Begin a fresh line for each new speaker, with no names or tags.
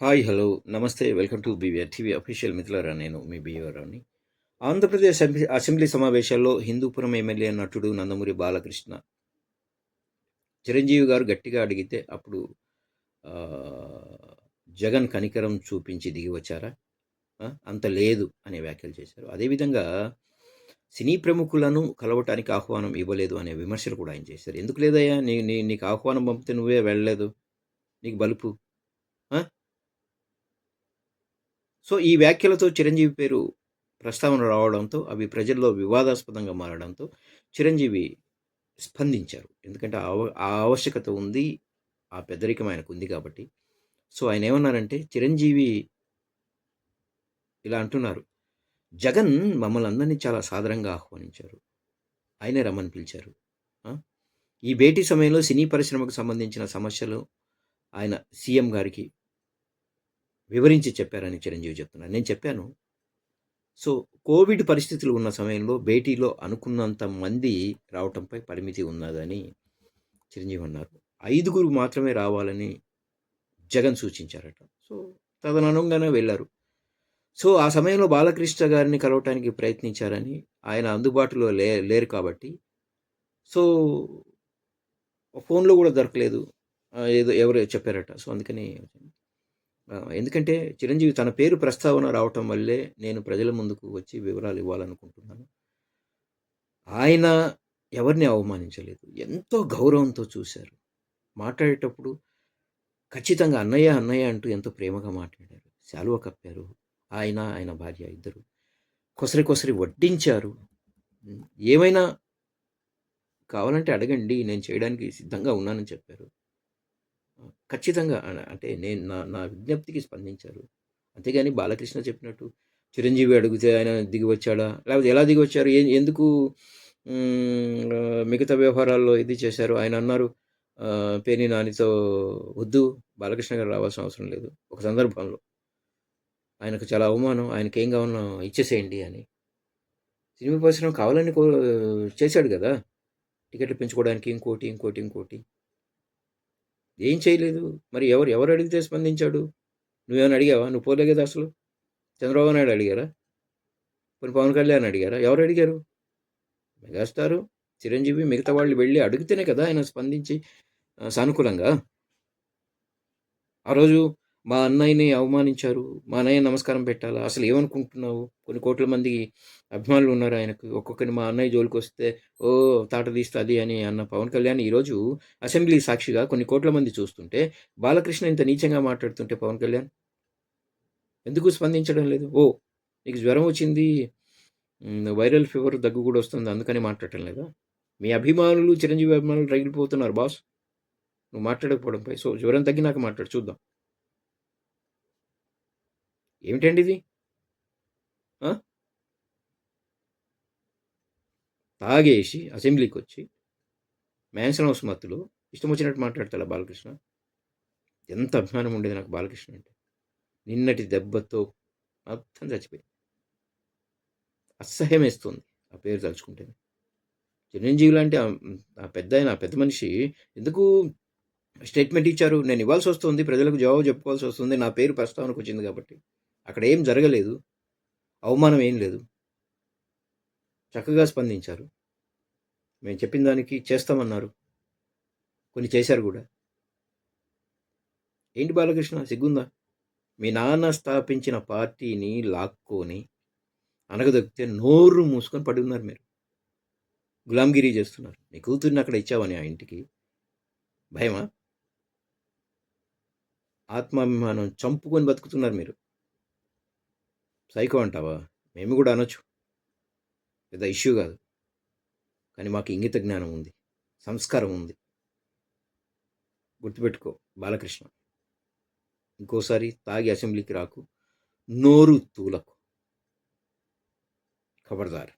Hi hello నమస్తే welcome to BVR TV official మిత్రులారా నేను మీ బీవీఆర్ని ఆంధ్రప్రదేశ్ అసెంబ్లీ- అసెంబ్లీ సమావేశాల్లో హిందూపురం ఎమ్మెల్యే నటుడు నందమూరి బాలకృష్ణ. చిరంజీవి గారు గట్టిగా అడిగితే అప్పుడు జగన్ కనికరం చూపించి దిగి వచ్చారా? అంత లేదు అనే వ్యాఖ్యలు చేశారు. అదేవిధంగా సినీ ప్రముఖులను కలవటానికి ఆహ్వానం ఇవ్వలేదు అనే విమర్శలు కూడా ఆయన చేశారు. ఎందుకు లేదయ్యా? నీ నీ నీకు ఆహ్వానం పంపితే నువ్వే వెళ్ళలేదు. నీకు బలుపు ఆ? సో ఈ వ్యాఖ్యలతో చిరంజీవి పేరు ప్రస్తావన రావడంతో అవి ప్రజల్లో వివాదాస్పదంగా మారడంతో చిరంజీవి స్పందించారు. ఎందుకంటే ఆ ఆవశ్యకత ఉంది ఆ పెద్దరికం ఆయనకు ఉంది కాబట్టి. సో ఆయన ఏమన్నారంటే చిరంజీవి ఇలా అంటున్నారు జగన్ మమ్మల్ని అందరినీ చాలా సాదరంగా ఆహ్వానించారు. ఆయనే రమ్మని పిలిచారు. ఈ భేటీ సమయంలో సినీ పరిశ్రమకు సంబంధించిన సమస్యలు ఆయన సీఎం గారికి వివరించి చెప్పారని చిరంజీవి చెప్తున్నారు. నేను చెప్పాను. సో కోవిడ్ పరిస్థితులు ఉన్న సమయంలో భేటీలో అనుకున్నంత మంది రావటంపై పరిమితి ఉన్నదని చిరంజీవి అన్నారు. ఐదుగురు మాత్రమే రావాలని జగన్ సూచించారట. సో తదనుగుణంగానే వెళ్ళారు. సో ఆ సమయంలో బాలకృష్ణ గారిని కలవటానికి ప్రయత్నించారని ఆయన అందుబాటులో లే లేరు కాబట్టి. సో ఫోన్లో కూడా దొరకలేదు. ఏదో ఎవరు చెప్పారట. సో అందుకని ఎందుకంటే చిరంజీవి తన పేరు ప్రస్తావన రావటం వల్లే నేను ప్రజల ముందుకు వచ్చి వివరాలు ఇవ్వాలనుకుంటున్నాను. ఆయన ఎవరిని అవమానించలేదు. ఎంతో గౌరవంతో చూశారు. మాట్లాడేటప్పుడు ఖచ్చితంగా అన్నయ్య అన్నయ్య అంటూ ఎంతో ప్రేమగా మాట్లాడారు. శాలువ కప్పారు. ఆయన ఆయన భార్య ఇద్దరు కొసరి కొసరి వడ్డించారు. ఏమైనా కావాలంటే అడగండి నేను చేయడానికి సిద్ధంగా ఉన్నానని చెప్పారు. ఖచ్చితంగా అంటే నేను నా నా విజ్ఞప్తికి స్పందించారు. అంతేగాని బాలకృష్ణ చెప్పినట్టు చిరంజీవి అడిగితే ఆయన దిగి వచ్చాడా లేకపోతే ఎలా దిగి వచ్చారు ఎందుకు మిగతా వ్యవహారాల్లో ఇది చేశారు? ఆయన అన్నారు పేని నానితో వద్దు బాలకృష్ణ గారు రావాల్సిన అవసరం లేదు. ఒక సందర్భంలో. ఆయనకు చాలా అవమానం ఆయనకి ఏం కావాలన్నా ఇచ్చేసేయండి అని. సినిమా పరిశ్రమ కావాలని కో చేశాడు కదా? టికెట్లు పెంచుకోవడానికి ఇంకోటి ఇంకోటి ఇంకోటి. ఏం చేయలేదు? మరి ఎవరు ఎవరు అడిగితే స్పందించాడు? నువ్వేమైనా అడిగావా? నువ్వు పోలే కదా అసలు. చంద్రబాబు నాయుడు అడిగారా? కొన్ని పవన్ కళ్యాణ్ అడిగారా? ఎవరు అడిగారు? మెగాస్టారు చిరంజీవి మిగతా వాళ్ళు వెళ్ళి అడిగితేనే కదా ఆయన స్పందించి సానుకూలంగా. ఆ రోజు మా అన్నయ్యని అవమానించారు. మా అన్నయ్య నమస్కారం పెట్టాలా? అసలు ఏమనుకుంటున్నావు? కొన్ని కోట్ల మంది అభిమానులు ఉన్నారు ఆయనకు. ఒక్కొక్కరిని మా అన్నయ్య జోలికి వస్తే ఓ తాట తీస్తుంది అని అన్న పవన్ కళ్యాణ్ ఈరోజు అసెంబ్లీ సాక్షిగా కొన్ని కోట్ల మంది చూస్తుంటే బాలకృష్ణ ఇంత నీచంగా మాట్లాడుతుంటే పవన్ కళ్యాణ్? ఎందుకు స్పందించడం లేదు? ఓ నీకు జ్వరం వచ్చింది. వైరల్ ఫీవర్ దగ్గు కూడా వస్తుంది. అందుకని మాట్లాడటం లేదా? మీ అభిమానులు చిరంజీవి అభిమానులు రగిలిపోతున్నారు బాస్. నువ్వు మాట్లాడకపోవడంపై. సో జ్వరం తగ్గినాక మాట్లాడు. చూద్దాం. ఏమిటండి ఇది? తాగేసి అసెంబ్లీకి వచ్చి మ్యాన్సన్ హౌస్ మత్తులు ఇష్టం వచ్చినట్టు మాట్లాడతాడా బాలకృష్ణ. ఎంత అభిమానం ఉండేది నాకు బాలకృష్ణ అంటే. నిన్నటి దెబ్బతో మొత్తం చచ్చిపోయింది అసహ్యం వేస్తుంది ఆ పేరు తలుచుకుంటే చిరంజీవి లాంటి ఆ పెద్ద ఆయన ఆ పెద్ద మనిషి ఎందుకు స్టేట్మెంట్ ఇచ్చారు? నేను ఇవ్వాల్సి వస్తుంది ప్రజలకు జవాబు చెప్పుకోవాల్సి వస్తుంది నా పేరు ప్రస్తావనకు వచ్చింది కాబట్టి. అక్కడ ఏం జరగలేదు. అవమానం ఏం లేదు. చక్కగా స్పందించారు. మేము చెప్పిన దానికి చేస్తామన్నారు. కొన్ని చేశారు కూడా. ఏంటి బాలకృష్ణ? సిగ్గుందా? మీ నాన్న స్థాపించిన పార్టీని లాక్కొని అనగదొక్కితే నోరు మూసుకొని పడి ఉన్నారు మీరు. గులాంగిరి చేస్తున్నారు. నీ కూతుర్ని అక్కడ ఇచ్చావని ఆ ఇంటికి? భయమా? ఆత్మాభిమానం చంపుకొని బతుకుతున్నారు మీరు. సైకో అంటావా? మేము కూడా అనొచ్చు. పెద్ద ఇష్యూ కాదు. కానీ మాకు ఇంగిత జ్ఞానం ఉంది. సంస్కారం ఉంది. గుర్తుపెట్టుకో బాలకృష్ణ. ఇంకోసారి తాగి అసెంబ్లీకి రాకు. నోరు తూలకు. ఖబర్దార్.